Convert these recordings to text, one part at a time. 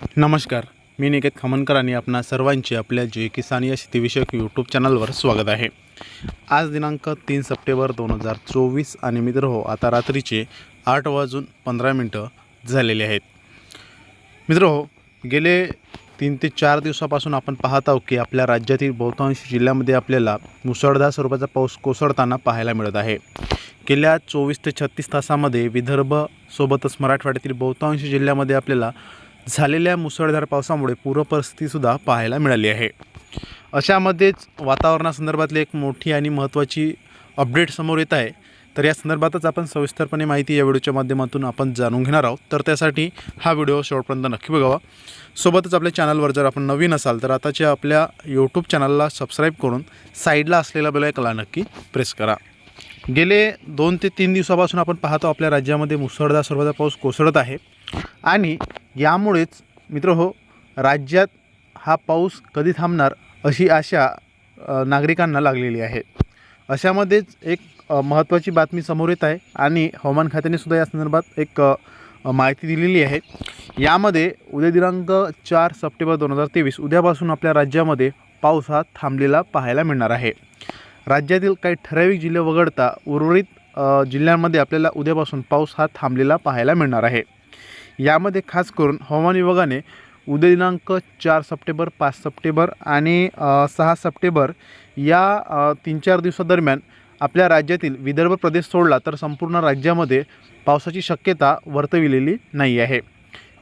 नमस्कार मी निकेत खामनकर आणि आपणा सर्वांचे आपल्या जे किसान या शेतीविषयक यूट्यूब चॅनलवर स्वागत आहे. आज दिनांक तीन सप्टेंबर दोन हजार चोवीस आणि मित्र हो आता रात्रीचे आठ वाजून पंधरा मिनटं झालेले आहेत. मित्र हो गेले तीन ते चार दिवसापासून आपण पाहत आहोत की आपल्या राज्यातील बहुतांश जिल्ह्यामध्ये आपल्याला मुसळधार स्वरूपाचा पाऊस कोसळताना पाहायला मिळत आहे. गेल्या चोवीस ते छत्तीस तासामध्ये विदर्भ सोबतच मराठवाड्यातील बहुतांश जिल्ह्यामध्ये आपल्याला झालेल्या मुसळधार पावसामुळे पूरपरिस्थितीसुद्धा पाहायला मिळाली आहे. अशामध्येच वातावरणासंदर्भातली एक मोठी आणि महत्त्वाची अपडेट समोर येत आहे. तर या संदर्भातच आपण सविस्तरपणे माहिती या व्हिडिओच्या माध्यमातून आपण जाणून घेणार आहोत. तर त्यासाठी हा व्हिडिओ शेवटपर्यंत नक्की बघावा. सोबतच आपल्या चॅनलवर जर आपण नवीन असाल तर आताच्या आपल्या यूट्यूब चॅनलला सबस्क्राईब करून साईडला असलेला बेलायकला नक्की प्रेस करा. गेले दोन ते तीन दिवसापासून आपण पाहतो आपल्या राज्यामध्ये मुसळधार स्वरूपाचा पाऊस कोसळत आहे. आणि यामुळेच मित्र हो राज्यात हा पाऊस कधी थांबणार अशी आशा नागरिकांना लागलेली आहे. अशामध्येच एक महत्त्वाची बातमी समोर येत आहे आणि हवामान खात्याने सुद्धा या संदर्भात एक माहिती दिलेली आहे. यामध्ये उद्या दिनांक चार सप्टेंबर दोन हजार तेवीस उद्यापासून आपल्या राज्यामध्ये पाऊस हा थांबलेला पाहायला मिळणार आहे. राज्यातील काही ठराविक जिल्हे वगळता उर्वरित जिल्ह्यांमध्ये आपल्याला उद्यापासून पाऊस हा थांबलेला पाहायला मिळणार आहे. यामध्ये खास करून हवामान विभागाने उद्या दिनांक चार सप्टेंबर पाच सप्टेंबर आणि सहा सप्टेंबर या तीन चार दिवसादरम्यान आपल्या राज्यातील विदर्भ प्रदेश सोडला तर संपूर्ण राज्यामध्ये पावसाची शक्यता वर्तविलेली नाही आहे.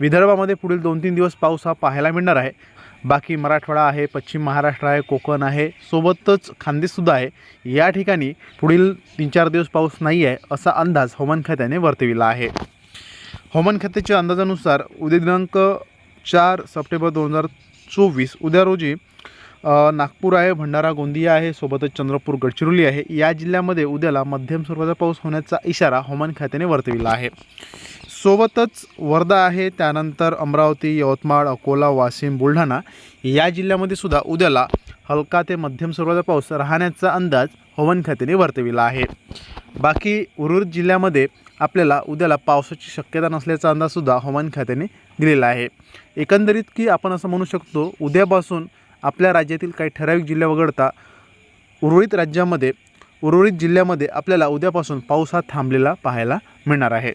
विदर्भामध्ये पुढील दोन तीन दिवस पाऊस हा पाहायला मिळणार आहे. बाकी मराठवाडा आहे पश्चिम महाराष्ट्र आहे कोकण आहे सोबतच खानदेशसुद्धा आहे. या ठिकाणी पुढील तीन चार दिवस पाऊस नाही आहे असा अंदाज हवामान खात्याने वर्तविला आहे. हवामान खात्याच्या अंदाजानुसार उद्या दिनांक चार सप्टेंबर दोन हजार चोवीस उद्या रोजी नागपूर आहे भंडारा गोंदिया आहे सोबतच चंद्रपूर गडचिरोली आहे. या जिल्ह्यामध्ये उद्याला मध्यम स्वरूपाचा पाऊस होण्याचा इशारा हवामान खात्याने वर्तविला आहे. सोबतच वर्धा आहे त्यानंतर अमरावती यवतमाळ अकोला वाशिम बुलढाणा या जिल्ह्यामध्ये सुद्धा उद्याला हलका ते मध्यम स्वरूपाचा पाऊस राहण्याचा अंदाज हवामान खात्याने वर्तविला आहे. बाकी उर्वरित जिल्ह्यामध्ये आपल्याला उद्याला पावसाची शक्यता नसल्याचा अंदाजसुद्धा हवामान खात्याने दिलेला आहे. एकंदरीत की आपण असं म्हणू शकतो उद्यापासून आपल्या राज्यातील काही ठराविक जिल्ह्या वगळता उर्वरित राज्यामध्ये उर्वरित जिल्ह्यामध्ये आपल्याला उद्यापासून पाऊस हा थांबलेला पाहायला मिळणार आहे.